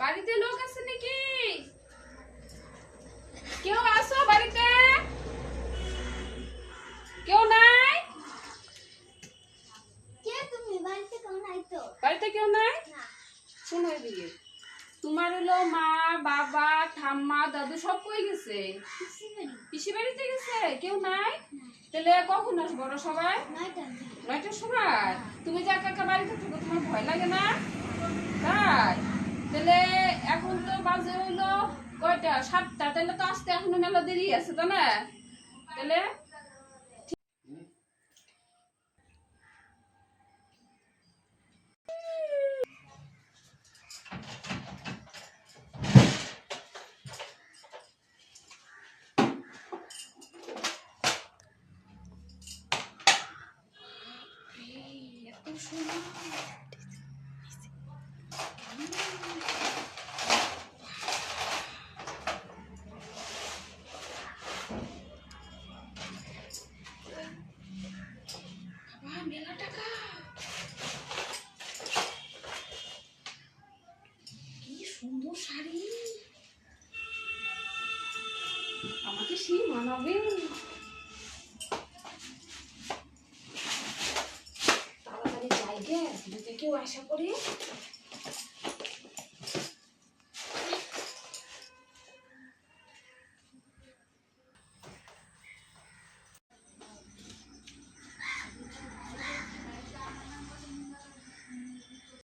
বাড়িতে লোক আছে নাকি? কেউ আসো বাড়িতে? কেউ নাই? কে তুমি? বাড়িতে কেউ নাই তো। বাড়িতে কেউ নাই? না। শোনো এদিকে। তোমার হলো মা বাবা ঠাম্মা দাদু সব কই গেছে? পিসি বাড়িতে গেছে? কেউ নাই? তাহলে কখন আসব ওরা সবাই? নয়টা নয়টার সময়? তুমি যে একা একা বাড়িতে থাকো তোমার ভয় লাগে না? তাই? তাহলে এখন তো বাজে হইল কয়টা? সাতটা। তাহলে তো আসতে এখনও মেলা দেরি আছে তো না? তাহলে কি সুন্দর শাড়ি আমাকে সেই মানাবে। তাড়াতাড়ি যাই গে যদি কেউ আশা করে